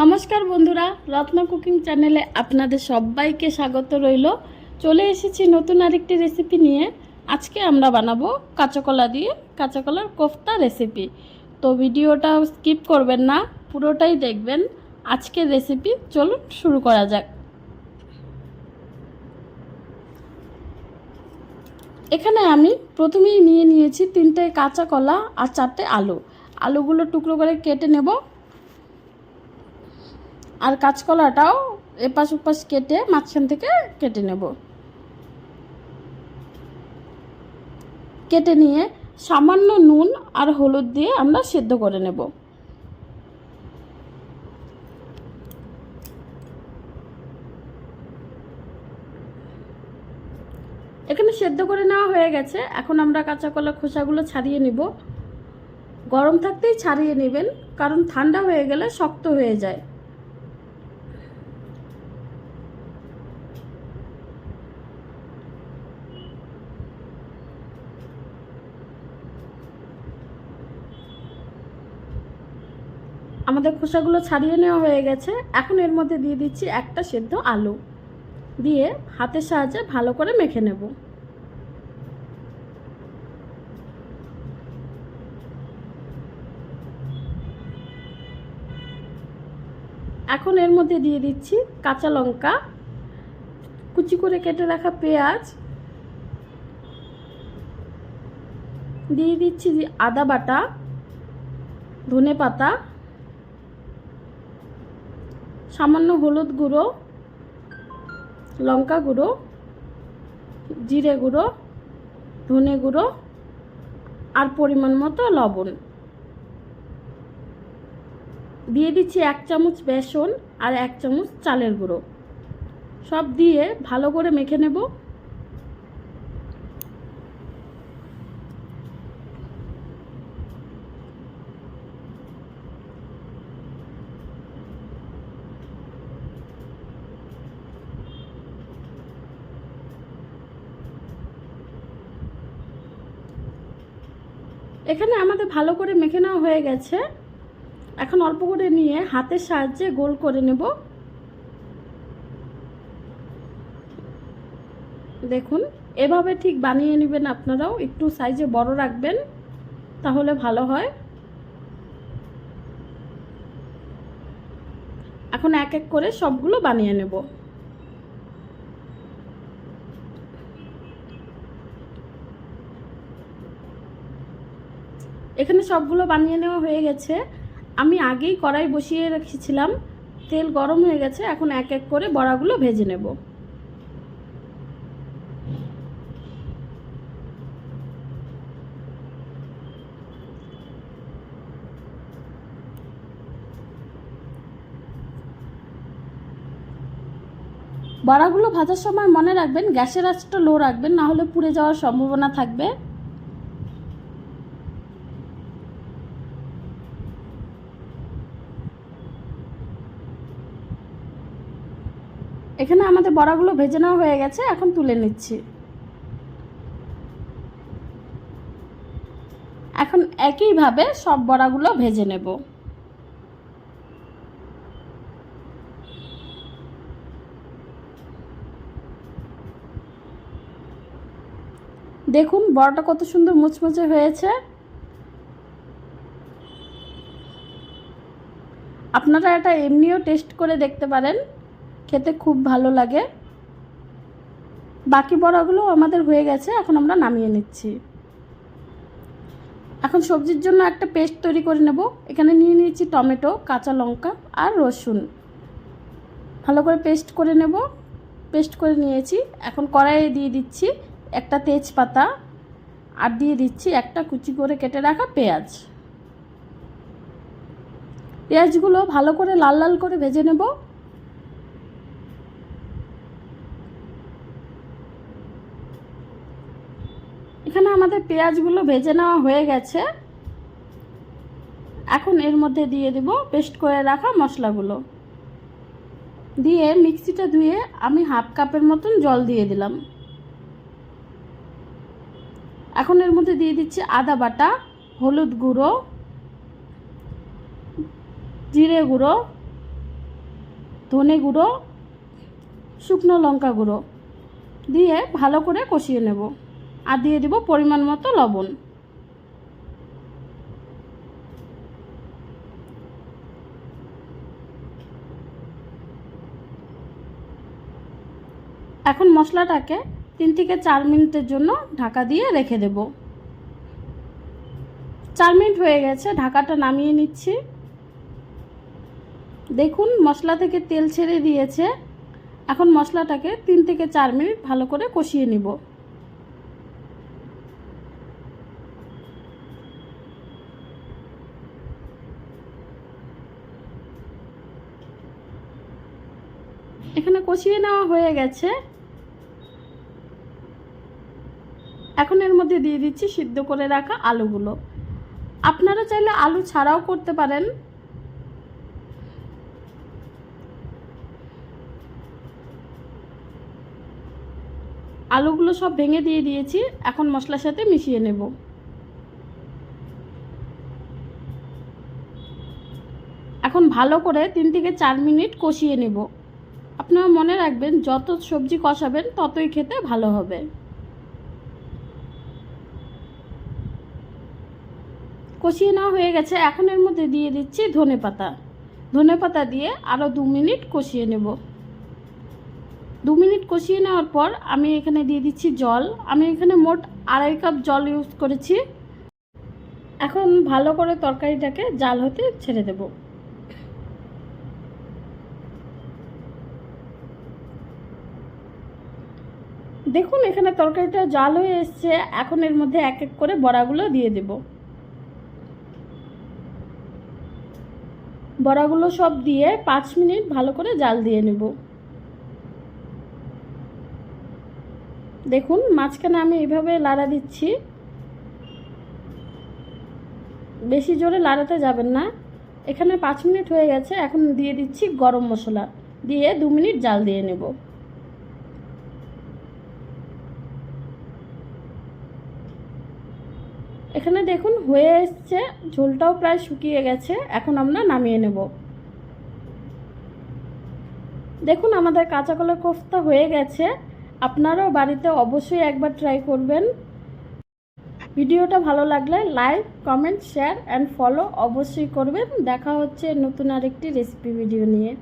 নমস্কার বন্ধুরা, রত্ন কুকিং চ্যানেলে আপনাদের সবাইকে স্বাগত রইল। চলে এসেছি নতুন আরেকটি রেসিপি নিয়ে। আজকে আমরা বানাবো কাঁচাকলা দিয়ে কাঁচাকলার কোফতা রেসিপি তো ভিডিওটা স্কিপ করবেন না, পুরোটাই দেখবেন। আজকের রেসিপি চলুন শুরু করা যাক। এখানে আমি প্রথমেই নিয়ে নিয়েছি তিনটে কাঁচা কলা আর চারটে আলু। আলুগুলো টুকরো করে কেটে নেব। আর কাঁচকলাটাও এপাশ ওপাশ কেটে মাঝখান থেকে কেটে নেব। কেটে নিয়ে সামান্য নুন আর হলুদ দিয়ে আমরা সেদ্ধ করে নেব। এখানে সেদ্ধ করে নেওয়া হয়ে গেছে। এখন আমরা কাঁচা কলা খোসাগুলো ছাড়িয়ে নিব। গরম থাকতেই ছাড়িয়ে নেবেন, কারণ ঠান্ডা হয়ে গেলে শক্ত হয়ে যায়। আমাদের খোসাগুলো ছাড়িয়ে নেওয়া হয়ে গেছে। এখন এর মধ্যে দিয়ে দিচ্ছি একটা সেদ্ধ আলু। দিয়ে হাতের সাহায্যে ভালো করে মেখে নেব। এখন এর মধ্যে দিয়ে দিচ্ছি কাঁচা লঙ্কা। কুচি করে কেটে রাখা পেঁয়াজ। দিয়ে দিচ্ছি আদা বাটা ধনে পাতা সামান্য হলুদ গুঁড়ো, লঙ্কা গুঁড়ো, জিরে গুঁড়ো, ধনে গুঁড়ো আর পরিমাণ মতো লবণ। দিয়ে দিচ্ছি এক চামচ বেসন আর এক চামচ চালের গুঁড়ো। সব দিয়ে ভালো করে মেখে নেব। এখানে আমাদের ভালো করে মেখে নেওয়া হয়ে গেছে। এখন অল্প করে নিয়ে হাতের সাহায্যে গোল করে নেব। দেখুন, এভাবে ঠিক বানিয়ে নেবেন আপনারাও। একটু সাইজে বড় রাখবেন, তাহলে ভালো হয়। এখন এক এক করে সবগুলো বানিয়ে নেব। এখানে সবগুলো বানিয়ে নেওয়া হয়ে গেছে। আমি আগেই কড়াই বসিয়ে রেখেছিলাম। তেল গরম হয়ে গেছে, এখন এক এক করে বড়াগুলো ভেজে নেব। বড়াগুলো ভাজার সময় মনে রাখবেন, গ্যাসের আঁচটা লো রাখবেন, না হলে পুড়ে যাওয়ার সম্ভাবনা থাকবে। এখানে আমাদের বড়াগুলো ভেজে নেওয়া হয়ে গেছে, এখন তুলে নিচ্ছি। এখন একইভাবে সব বড়াগুলো ভেজে নেব। দেখুন, বড়াটা কত সুন্দর মুচমুচে হয়েছে। আপনারা এটা এমনিও টেস্ট করে দেখতে পারেন। খেতে খুব ভালো লাগে। বাকি বড়াগুলো আমাদের হয়ে গেছে, এখন আমরা নামিয়ে নিচ্ছি। এখন সবজির জন্য একটা পেস্ট তৈরি করে নেব। এখানে নিয়ে নিয়েছি টমেটো, কাঁচা লঙ্কা আর রসুন। ভালো করে পেস্ট করে নেব। পেস্ট করে নিয়েছি। এখন কড়াইয়ে দিয়ে দিচ্ছি একটা তেজপাতা আর দিয়ে দিচ্ছি একটা কুচি করে কেটে রাখা পেঁয়াজ। পেঁয়াজগুলো ভালো করে লাল লাল করে ভেজে নেব। এখানে আমাদের পেঁয়াজগুলো ভেজে নেওয়া হয়ে গেছে। এখন এর মধ্যে দিয়ে দেব পেস্ট করে রাখা মশলাগুলো। দিয়ে মিক্সিটা ধুয়ে আমি হাফ কাপের মতন জল দিয়ে দিলাম। এখন এর মধ্যে দিয়ে দিচ্ছি আদা বাটা, হলুদ গুঁড়ো, জিরে গুঁড়ো, ধনে গুঁড়ো, শুকনো লঙ্কা গুঁড়ো। দিয়ে ভালো করে কষিয়ে নেব। আর দিয়ে দিব পরিমাণ মতো লবণ। এখন মশলাটাকে তিন থেকে চার মিনিটের জন্য ঢাকা দিয়ে রেখে দেব। চার মিনিট হয়ে গেছে, ঢাকাটা নামিয়ে নিচ্ছি। দেখুন, মশলা থেকে তেল ছেড়ে দিয়েছে। এখন মশলাটাকে তিন থেকে চার মিনিট ভালো করে কষিয়ে নিব এখানে কষিয়ে নেওয়া হয়ে গেছে। এখন এর মধ্যে দিয়ে দিচ্ছি সিদ্ধ করে রাখা আলুগুলো। আপনারা চাইলে আলু ছাড়াও করতে পারেন। আলুগুলো সব ভেঙে দিয়ে দিয়েছি, এখন মশলার সাথে মিশিয়ে নেব। এখন ভালো করে তিন থেকে চার মিনিট কষিয়ে নেব। আপনারা মনে রাখবেন, যত সবজি কষাবেন, ততই খেতে ভালো হবে। কষিয়ে নেওয়া হয়ে গেছে। এখন এর মধ্যে দিয়ে দিচ্ছি ধনে পাতা। ধনে পাতা দিয়ে আরও দু মিনিট কষিয়ে নেব। দু মিনিট কষিয়ে নেওয়ার পর আমি এখানে দিয়ে দিচ্ছি জল। আমি এখানে মোট আড়াই কাপ জল ইউজ করেছি। এখন ভালো করে তরকারিটাকে জাল হতে ছেড়ে দেব। দেখুন, এখানে তরকারিটা জাল হয়ে এসছে। এখন এর মধ্যে এক এক করে বড়াগুলো দিয়ে দেব। বড়াগুলো সব দিয়ে পাঁচ মিনিট ভালো করে জাল দিয়ে নেব। দেখুন, মাঝখানে আমি এইভাবে লাড়া দিচ্ছি। বেশি জোরে লাড়াতে যাবেন না। এখানে পাঁচ মিনিট হয়ে গেছে। এখন দিয়ে দিচ্ছি গরম মশলা। দিয়ে দু মিনিট জাল দিয়ে নেব। এখানে দেখুন হয়ে এসছে, ঝোলটাও প্রায় শুকিয়ে গেছে, এখন আমরা নামিয়ে নেব। দেখুন আমাদের কাঁচা কলা কোফতা হয়ে গেছে, আপনারাও বাড়িতে অবশ্যই একবার ট্রাই করবেন। ভিডিওটা ভালো লাগলে like comment share and follow অবশ্যই করবেন। দেখা হচ্ছে নতুন আরেকটি রেসিপি ভিডিও নিয়ে।